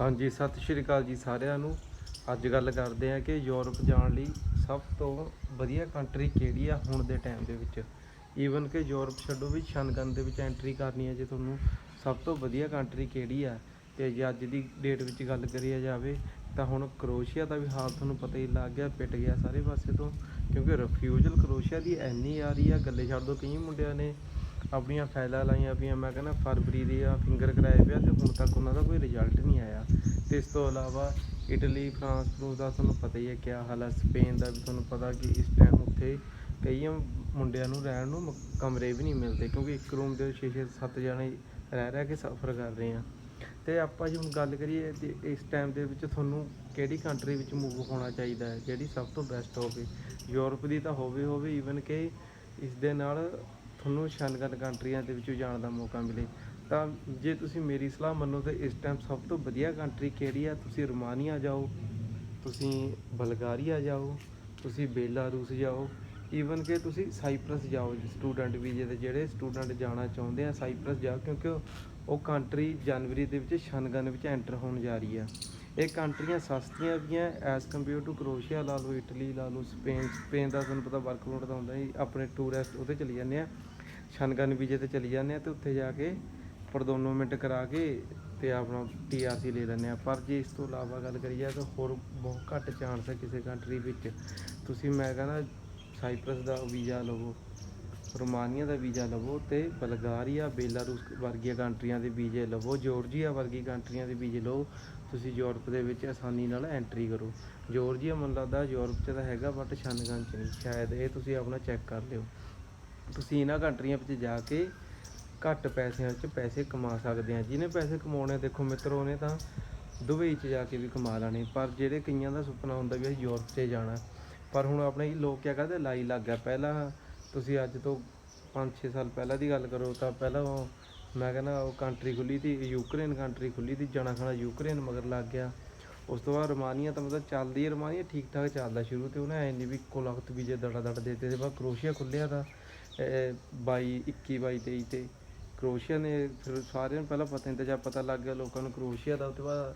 ਹਾਂਜੀ, ਸਤਿ ਸ਼੍ਰੀ ਅਕਾਲ ਜੀ ਸਾਰਿਆਂ ਨੂੰ। ਅੱਜ ਗੱਲ ਕਰਦੇ ਹਾਂ ਕਿ ਯੂਰਪ ਜਾਣ ਲਈ ਸਭ ਤੋਂ ਵਧੀਆ ਕੰਟਰੀ ਕਿਹੜੀ ਆ ਹੁਣ ਦੇ ਟਾਈਮ ਦੇ ਵਿੱਚ। ਈਵਨ ਕਿ ਯੂਰਪ ਛੱਡੋ ਵੀ ਸ਼ਨਗਨ ਦੇ ਵਿੱਚ ਐਂਟਰੀ ਕਰਨੀ ਹੈ ਜੇ ਤੁਹਾਨੂੰ ਸਭ ਤੋਂ ਵਧੀਆ ਕੰਟਰੀ ਕਿਹੜੀ ਆ। ਤੇ ਜੇ ਅੱਜ ਦੀ ਡੇਟ ਵਿੱਚ ਗੱਲ ਕਰੀਏ ਜਾਵੇ, ਤਾਂ ਹੁਣ ਕਰੋਸ਼ੀਆ ਦਾ ਵੀ ਹਾਲ ਤੁਹਾਨੂੰ ਪਤਾ ਹੀ ਲੱਗ ਗਿਆ, ਪਿਟ ਗਿਆ ਸਾਰੇ ਪਾਸੇ ਤੋਂ। ਕਿਉਂਕਿ ਰਿਫਿਊਜ਼ਲ ਕਰੋਸ਼ੀਆ ਦੀ ਐਨੀ ਆ ਰਹੀ ਆ, ਗੱਲੇ ਛੱਡ ਦੋ, ਕਈ ਮੁੰਡਿਆਂ ਨੇ ਆਪਣੀਆਂ ਫਾਈਲਾਂ ਲਾਈਆਂ ਪਈਆਂ, ਮੈਂ ਕਹਿੰਦਾ ਫਰਵਰੀ ਦੇ ਆ ਫਿੰਗਰ ਕਰਾਏ ਪਿਆ ਤੇ ਹੁਣ ਤੱਕ ਉਹਨਾਂ ਦਾ ਕੋਈ ਰਿਜ਼ਲਟ ਨਹੀਂ ਆਇਆ। ਤੇ ਇਸ ਤੋਂ ਇਲਾਵਾ ਇਟਲੀ, ਫਰਾਂਸ ਫਰੂਸ ਦਾ ਤੁਹਾਨੂੰ ਪਤਾ ਹੀ ਹੈ ਕਿਆ ਹਾਲ ਹੈ ਸਪੇਨ ਦਾ ਵੀ ਤੁਹਾਨੂੰ ਪਤਾ ਕਿ ਇਸ ਟਾਈਮ ਉੱਥੇ ਕਈ ਮੁੰਡਿਆਂ ਨੂੰ ਰਹਿਣ ਨੂੰ ਮ- ਕਮਰੇ ਵੀ ਨਹੀਂ ਮਿਲਦੇ ਕਿਉਂਕਿ ਇੱਕ ਰੂਮ ਦੇ 6-6 7 ਜਣੇ ਰਹਿ ਰਹਿ ਕੇ ਸਫ਼ਰ ਕਰ ਰਹੇ ਆ। ਤੇ ਆਪਾਂ ਜੇ ਹੁਣ ਗੱਲ ਕਰੀਏ ਤੇ ਇਸ ਟਾਈਮ ਦੇ ਵਿੱਚ ਤੁਹਾਨੂੰ ਕਿਹੜੀ ਕੰਟਰੀ ਵਿੱਚ ਮੂਵ ਹੋਣਾ ਚਾਹੀਦਾ ਹੈ, ਜਿਹੜੀ ਸਭ ਤੋਂ ਬੈਸਟ ਹੋਵੇ? ਯੂਰਪ ਦੀ ਤਾਂ ਹੋਵੇ ਹੋਵੇ ਈਵਨ ਕਿ ਇਸ ਦੇ ਨਾਲ ਤੁਹਾਨੂੰ ਸ਼ਨਗਨ ਕੰਟਰੀਆਂ ਦੇ ਵਿੱਚੋਂ ਜਾਣ ਦਾ ਮੌਕਾ ਮਿਲੇ। ਤਾਂ ਜੇ ਤੁਸੀਂ ਮੇਰੀ ਸਲਾਹ ਮੰਨੋ ਤਾਂ ਇਸ ਟਾਈਮ ਸਭ ਤੋਂ ਵਧੀਆ ਕੰਟਰੀ ਕਿਹੜੀ ਆ? ਤੁਸੀਂ ਰੋਮਾਨੀਆ ਜਾਓ, ਤੁਸੀਂ ਬਲਗਾਰੀਆ ਜਾਓ, ਤੁਸੀਂ ਬੇਲਾਰੂਸ ਜਾਓ। ਈਵਨ ਕਿ ਤੁਸੀਂ ਸਾਈਪਰਸ ਜਾਓ ਸਟੂਡੈਂਟ ਵੀਜ਼ੇ ਦੇ ਜਿਹੜੇ ਸਟੂਡੈਂਟ ਜਾਣਾ ਚਾਹੁੰਦੇ ਆ, ਸਾਈਪਰਸ ਜਾਓ, ਕਿਉਂਕਿ ਉਹ- ਕੰਟਰੀ ਜਨਵਰੀ ਦੇ ਵਿੱਚ ਸ਼ਨਗਨ ਵਿੱਚ ਐਂਟਰ ਹੋਣ ਜਾ ਰਹੀ ਆ। ਇਹ ਕੰਟਰੀਆਂ ਸਸਤੀਆਂ ਵੀ ਆ ਐਸ ਕੰਪੇਅਰ ਟੂ ਕਰੋਸ਼ੀਆ ਲਾ ਲਓ ਇਟਲੀ ਲਾ ਲਓ ਸਪੇਨ ਸਪੇਨ ਦਾ ਤੁਹਾਨੂੰ ਪਤਾ ਵਰਕ ਪਰਮਿਟ ਦਾ ਹੁੰਦਾ ਜੀ ਆਪਣੇ ਟੂਰਿਸਟ ਉਹਤੇ ਚਲੀ ਜਾਂਦੇ ਆ। ਸ਼ਨਗਨ ਵੀਜ਼ੇ ਤੇ ਚਲੀ ਜਾਂਦੇ ਆ ਤੇ ਉੱਥੇ ਜਾ ਕੇ ਪਰਦੋਨੋਮੈਂਟ ਕਰਾ ਕੇ ਤੇ ਆਪਣਾ ਟੀਆਰਸੀ ਲੈ ਲੈਂਦੇ ਆ। ਪਰ ਜੇ ਇਸ ਤੋਂ ਇਲਾਵਾ ਗੱਲ ਕਰੀ ਜਾਏ ਤਾਂ ਹੋਰ ਬਹੁਤ ਘੱਟ ਚਾਂਸ ਹੈ ਕਿਸੇ ਕੰਟਰੀ ਵਿੱਚ। ਤੁਸੀਂ ਮੈਂ ਕਹਿੰਦਾ ਸਾਈਪਰਸ ਦਾ ਵੀਜ਼ਾ ਲਵੋ, ਰੋਮਾਨੀਆ ਦਾ ਵੀਜ਼ਾ ਲਵੋ ਤੇ ਬਲਗਾਰੀਆ, ਬੇਲਾਰੂਸ ਵਰਗੀਆਂ ਕੰਟਰੀਆਂ ਦੇ ਵੀਜ਼ੇ ਲਵੋ, ਜਾਰਜੀਆ ਵਰਗੀ ਕੰਟਰੀਆਂ ਦੇ ਵੀਜ਼ੇ ਲਓ ਤੁਸੀਂ ਯੂਰਪ ਦੇ ਵਿੱਚ ਆਸਾਨੀ ਨਾਲ ਐਂਟਰੀ ਕਰੋ। ਜਾਰਜੀਆ ਮੈਨੂੰ ਲੱਗਦਾ ਯੂਰਪ 'ਚ ਤਾਂ ਹੈਗਾ ਬਟ ਸ਼ਨਗਨ 'ਚ ਨਹੀਂ। ਸ਼ਾਇਦ ਇਹ ਤੁਸੀਂ ਆਪਣਾ ਚੈੱਕ ਕਰ ਲਿਓ। ਤੁਸੀਂ ਇਹਨਾਂ ਕੰਟਰੀਆਂ ਵਿੱਚ ਜਾ ਕੇ ਘੱਟ ਪੈਸਿਆਂ 'ਚ ਪੈਸੇ ਕਮਾ ਸਕਦੇ ਆ। ਜਿਹਨੇ ਪੈਸੇ ਕਮਾਉਣੇ ਦੇਖੋ ਮਿੱਤਰੋ, ਉਹਨੇ ਤਾਂ ਦੁਬਈ 'ਚ ਜਾ ਕੇ ਵੀ ਕਮਾ ਲੈਣੇ। ਪਰ ਜਿਹੜੇ ਕਈਆਂ ਦਾ ਸੁਪਨਾ ਹੁੰਦਾ ਵੀ ਅਸੀਂ ਯੂਰਪ 'ਚ ਜਾਣਾ। ਪਰ ਹੁਣ ਆਪਣੇ ਲੋਕ ਕਿਆ ਕਰਦੇ, ਲਾਈ ਲੱਗ ਗਿਆ। ਪਹਿਲਾਂ ਤੁਸੀਂ ਅੱਜ ਤੋਂ 5-6 ਸਾਲ ਪਹਿਲਾਂ ਦੀ ਗੱਲ ਕਰੋ ਤਾਂ ਪਹਿਲਾਂ ਉਹ ਮੈਂ ਕਹਿੰਦਾ ਉਹ ਕੰਟਰੀ ਖੁੱਲੀ ਤੀ ਯੂਕਰੇਨ ਕੰਟਰੀ ਖੁੱਲੀ ਤੀ ਜਣਾ ਖਣਾ ਯੂਕਰੇਨ ਮਗਰ ਲੱਗ ਗਿਆ। ਉਸ ਤੋਂ ਬਾਅਦ ਰੋਮਾਨੀਆ ਤਾਂ ਮਤਲਬ ਚੱਲਦੀ ਹੈ ਰੋਮਾਨੀਆ ਠੀਕ ਠਾਕ ਚੱਲਦਾ ਸ਼ੁਰੂ ਤੇ ਉਹਨੇ ਐ ਨਹੀਂ ਵੀ ਇੱਕੋ ਲਖਤ ਵੀਜ਼ੇ ਦੜਾ ਦੜ ਦੇਤੇ ਤੇ ਬਾਅਦ ਕਰੋਸ਼ੀਆ ਖੁੱਲਿਆ ਤਾਂ। 22 21 22 23 ਤੇ ਕਰੋਸ਼ੀਆ ਨੇ ਫਿਰ ਸਾਰਿਆਂ ਨੂੰ ਪਹਿਲਾਂ ਪਤਾ ਨਹੀਂ ਤਾਂ ਜਦ ਪਤਾ ਲੱਗ ਗਿਆ ਲੋਕਾਂ ਨੂੰ ਕਰੋਸ਼ੀਆ ਦਾ ਉਹ ਤੋਂ ਬਾਅਦ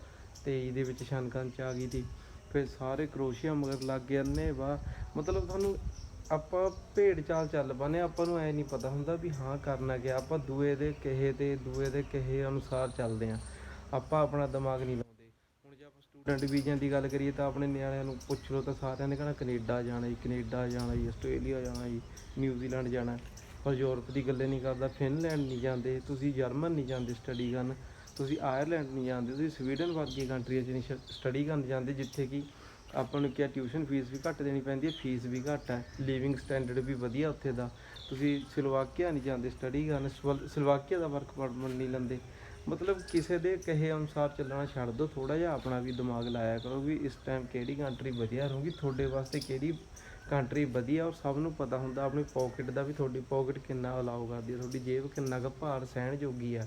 23 ਦੇ ਵਿੱਚ ਸ਼ਨਕਨ ਚ ਆ ਗਈ ਸੀ। ਫਿਰ ਸਾਰੇ ਕਰੋਸ਼ੀਆ ਮਗਰ ਲੱਗ ਗਏ ਨੇ ਵਾ ਮਤਲਬ ਤੁਹਾਨੂੰ ਆਪਾਂ ਭੇਡ ਚਾਲ ਚੱਲ ਪਾਨੇ ਆਪਾਂ ਨੂੰ ਐ ਨਹੀਂ ਪਤਾ ਹੁੰਦਾ ਵੀ ਹਾਂ ਕਰਨਾ ਗਿਆ ਆਪਾਂ ਦੂਏ ਦੇ ਕਹੇ ਤੇ, ਦੂਏ ਦੇ ਕਹੇ ਅਨੁਸਾਰ ਚੱਲਦੇ ਆ ਆਪਾਂ ਆਪਣਾ ਦਿਮਾਗ ਨਹੀਂ ਸਟੂਡੈਂਟ ਵੀਜ਼ਿਆਂ ਦੀ ਗੱਲ ਕਰੀਏ ਤਾਂ ਆਪਣੇ ਨਿਆਣਿਆਂ ਨੂੰ ਪੁੱਛ ਲਓ ਤਾਂ ਸਾਰਿਆਂ ਨੇ ਕਹਿਣਾ ਕੈਨੇਡਾ ਜਾਣਾ ਜੀ, ਕੈਨੇਡਾ ਜਾਣਾ ਜੀ, ਆਸਟ੍ਰੇਲੀਆ ਜਾਣਾ ਜੀ ਨਿਊਜ਼ੀਲੈਂਡ ਜਾਣਾ ਪਰ ਯੂਰਪ ਦੀ ਗੱਲੇ ਨਹੀਂ ਕਰਦਾ, ਫਿਨਲੈਂਡ ਨਹੀਂ ਜਾਂਦੇ, ਤੁਸੀਂ ਜਰਮਨ ਨਹੀਂ ਜਾਂਦੇ ਸਟੱਡੀ ਕਰਨ, ਤੁਸੀਂ ਆਇਰਲੈਂਡ ਨਹੀਂ ਜਾਂਦੇ, ਤੁਸੀਂ ਸਵੀਡਨ ਵਰਗੀ ਕੰਟਰੀਆਂ 'ਚ ਨਹੀਂ ਸਟੱਡੀ ਕਰਨ ਜਾਂਦੇ, ਜਿੱਥੇ ਕਿ ਆਪਾਂ ਨੂੰ ਕਿਹਾ ਟਿਊਸ਼ਨ ਫੀਸ ਵੀ ਘੱਟ ਦੇਣੀ ਪੈਂਦੀ ਹੈ ਫੀਸ ਵੀ ਘੱਟ ਹੈ ਲਿਵਿੰਗ ਸਟੈਂਡਰਡ ਵੀ ਵਧੀਆ ਉੱਥੇ ਦਾ। ਤੁਸੀਂ ਸਲੋਵਾਕੀਆ ਨਹੀਂ ਜਾਂਦੇ ਸਟੱਡੀ ਕਰਨ, ਸਵਲ- ਸਲੋਵਾਕੀਆ ਦਾ ਵਰਕ ਪਰਮਿਟ ਨਹੀਂ ਲੈਂਦੇ। ਮਤਲਬ ਕਿਸੇ ਦੇ ਕਹੇ ਅਨੁਸਾਰ ਚੱਲਣਾ ਛੱਡ ਦਿਓ ਥੋੜਾ ਜਿਹਾ ਆਪਣਾ ਵੀ ਦਿਮਾਗ ਲਾਇਆ ਕਰੋ ਵੀ ਇਸ ਟਾਈਮ ਕਿਹੜੀ ਕੰਟਰੀ ਵਧੀਆ ਰਹੂਗੀ, ਤੁਹਾਡੇ ਵਾਸਤੇ ਕਿਹੜੀ ਕੰਟਰੀ ਵਧੀਆ ਔਰ ਸਭ ਨੂੰ ਪਤਾ ਹੁੰਦਾ ਆਪਣੀ ਪੋਕਟ ਦਾ ਵੀ ਤੁਹਾਡੀ ਪੋਕਟ ਕਿੰਨਾ ਅਲਾਉ ਕਰਦੀ ਹੈ, ਤੁਹਾਡੀ ਜੇਬ ਕਿੰਨਾ ਕੁ ਭਾਰ ਸਹਿਣ ਜੋਗੀ ਆ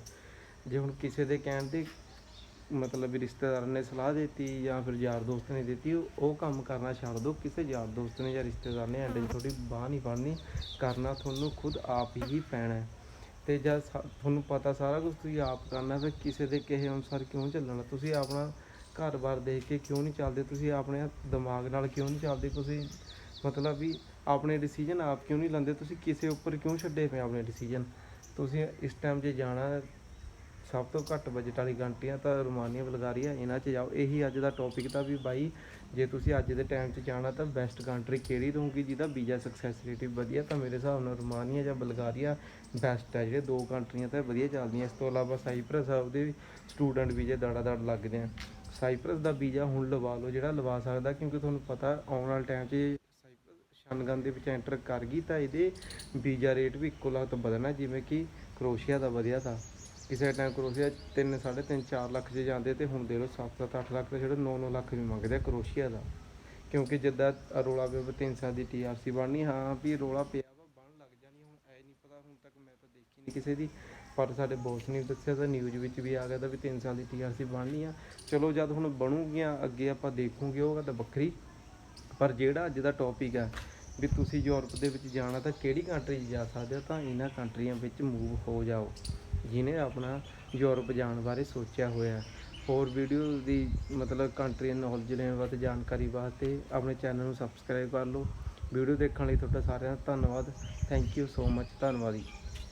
ਜੇ ਹੁਣ ਕਿਸੇ ਦੇ ਕਹਿਣ ਤੇ ਮਤਲਬ ਵੀ ਰਿਸ਼ਤੇਦਾਰ ਨੇ ਸਲਾਹ ਦਿੱਤੀ ਜਾਂ ਫਿਰ ਯਾਰ ਦੋਸਤ ਨੇ ਦਿੱਤੀ, ਉਹ ਕੰਮ ਕਰਨਾ ਛੱਡ ਦਿਓ, ਕਿਸੇ ਯਾਰ ਦੋਸਤ ਨੇ ਜਾਂ ਰਿਸ਼ਤੇਦਾਰ ਨੇ ਐਂਡ 'ਚ ਤੁਹਾਡੀ ਬਾਹ ਨਹੀਂ ਫੜਨੀ ਕਰਨਾ ਤੁਹਾਨੂੰ ਖੁਦ ਆਪ ਹੀ ਪੈਣਾ ਹੈ। ਤੇ ਜਦ ਸਾ- ਤੁਹਾਨੂੰ ਪਤਾ ਸਾਰਾ ਕੁਝ ਤੁਸੀਂ ਆਪ ਕਰਨਾ, ਫਿਰ ਕਿਸੇ ਦੇ ਕਹੇ ਅਨੁਸਾਰ ਕਿਉਂ ਚੱਲਣਾ? ਤੁਸੀਂ ਆਪਣਾ ਘਰ-ਬਾਰ ਦੇਖ ਕੇ ਕਿਉਂ ਨਹੀਂ ਚੱਲਦੇ? ਤੁਸੀਂ ਆਪਣੇ ਦਿਮਾਗ ਨਾਲ ਕਿਉਂ ਨਹੀਂ ਚੱਲਦੇ? ਤੁਸੀਂ ਮਤਲਬ ਵੀ ਆਪਣੇ ਡਿਸੀਜਨ ਆਪ ਕਿਉਂ ਨਹੀਂ ਲੈਂਦੇ? ਤੁਸੀਂ ਕਿਸੇ ਉੱਪਰ ਕਿਉਂ ਛੱਡੇ ਪਏ ਆਪਣੇ ਡਿਸੀਜਨ ਤੁਸੀਂ ਇਸ ਟਾਈਮ ਜੇ ਜਾਣਾ ਸਭ ਤੋਂ ਘੱਟ ਬਜਟ ਵਾਲੀ ਕੰਟਰੀਆਂ ਤਾਂ ਰੋਮਾਨੀਆ, ਬਲਗਾਰੀਆ, ਇਹਨਾਂ 'ਚ ਜਾਓ। ਇਹੀ ਅੱਜ ਦਾ ਟੌਪਿਕ ਤਾਂ ਵੀ ਬਾਈ, ਜੇ ਤੁਸੀਂ ਅੱਜ ਦੇ ਟਾਈਮ 'ਚ ਜਾਣਾ ਤਾਂ ਬੈਸਟ ਕੰਟਰੀ ਕਿਹੜੀ ਰਹੂਗੀ ਜਿਹਦਾ ਵੀਜ਼ਾ ਸਕਸੈਸ ਰੇਟ ਵਧੀਆ, ਤਾਂ ਮੇਰੇ ਹਿਸਾਬ ਨਾਲ ਰੋਮਾਨੀਆ ਜਾਂ ਬਲਗਾਰੀਆ ਬੈਸਟ ਹੈ। ਜਿਹੜੇ ਦੋ ਕੰਟਰੀਆਂ ਤਾਂ ਵਧੀਆ ਚੱਲਦੀਆਂ। ਇਸ ਤੋਂ ਇਲਾਵਾ ਸਾਈਪਰਸ ਆ, ਉਹਦੇ ਸਟੂਡੈਂਟ ਵੀਜ਼ੇ ਦਾੜਾ ਦੜ ਲੱਗਦੇ ਆ। ਸਾਈਪਰਸ ਦਾ ਵੀਜ਼ਾ ਹੁਣ ਲਵਾ ਲਓ, ਜਿਹੜਾ ਲਵਾ ਸਕਦਾ, ਕਿਉਂਕਿ ਤੁਹਾਨੂੰ ਪਤਾ ਆਉਣ ਵਾਲੇ ਟਾਈਮ 'ਚ ਸਾਈਪ੍ਰਸ ਸ਼ਨਗਨ ਦੇ ਵਿੱਚ ਐਂਟਰ ਕਰ ਗਈ, ਤਾਂ ਇਹਦੇ ਵੀਜ਼ਾ ਰੇਟ ਵੀ ਇੱਕੋ ਲੱਖ ਤੋਂ ਵਧਣਾ ਜਿਵੇਂ ਕਿ ਕਰੋਸ਼ੀਆ ਦਾ ਵਧਿਆ ਤਾਂ। ਕਿਸੇ ਟਾਈਮ ਕਰੋਸ਼ੀਆ 3 3.5 4 ਲੱਖ 'ਚ ਜਾਂਦੇ ਤੇ ਹੁਣ ਦੇ ਲਓ 7-7 8 ਲੱਖ ਤੇ ਜਿਹੜੇ 9-9 ਲੱਖ ਵੀ ਮੰਗਦੇ ਆ ਕਰੋਸ਼ੀਆ ਦਾ। ਕਿਉਂਕਿ ਜਿੱਦਾਂ ਰੋਲਾ ਪਿਆ ਵਾ ਤਿੰਨ ਸਾਲ ਦੀ ਟੀਆਰਸੀ ਬਣਨੀ, ਹਾਂ ਵੀ ਰੋਲਾ ਪਿਆ ਵਾ ਬਣ ਲੱਗ ਜਾਣੀ, ਹੁਣ ਐ ਨਹੀਂ ਪਤਾ, ਹੁਣ ਤੱਕ ਮੈਂ ਤਾਂ ਦੇਖੀ ਨਹੀਂ ਕਿਸੇ ਦੀ। ਪਰ ਸਾਡੇ ਬੌਸ ਨੇ ਦੱਸਿਆ, ਤਾਂ ਨਿਊਜ਼ ਵਿੱਚ ਵੀ ਆ ਗਿਆ ਤਾਂ ਵੀ 3 ਸਾਲ ਦੀ ਟੀਆਰਸੀ ਬਣਨੀ ਆ। ਚਲੋ ਜਦ ਹੁਣ ਬਣੂਗੀਆਂ, ਅੱਗੇ ਆਪਾਂ ਦੇਖੂਗੇ, ਉਹ ਤਾਂ ਵੱਖਰੀ। ਪਰ ਜਿਹੜਾ ਅੱਜ ਦਾ ਟੌਪਿਕ ਹੈ ਵੀ ਤੁਸੀਂ ਯੂਰਪ ਦੇ ਵਿੱਚ ਜਾਣਾ ਤਾਂ ਕਿਹੜੀ ਕੰਟਰੀ 'ਚ ਜਾ ਸਕਦੇ ਹੋ, ਤਾਂ ਇਹਨਾਂ ਕੰਟਰੀਆਂ ਵਿੱਚ ਮੂਵ ਹੋ ਜਾਓ। ਜਿਨੇ ਆਪਣਾ ਯੂਰਪ ਜਾਣ ਬਾਰੇ ਸੋਚਿਆ ਹੋਇਆ। ਹੋਰ ਵੀਡੀਓ ਦੀ ਮਤਲਬ ਕੰਟਰੀ ਨੌਲੇਜ ਲੈਣ ਵਾਸਤੇ ਜਾਣਕਾਰੀ ਵਾਸਤੇ ਆਪਣੇ ਚੈਨਲ ਨੂੰ ਸਬਸਕ੍ਰਾਈਬ ਕਰ ਲਓ। ਵੀਡੀਓ ਦੇਖਣ ਲਈ ਤੁਹਾਡਾ ਸਾਰਿਆਂ ਦਾ ਧੰਨਵਾਦ। ਥੈਂਕ ਯੂ ਸੋ ਮੱਚ ਧੰਨਵਾਦ ਜੀ।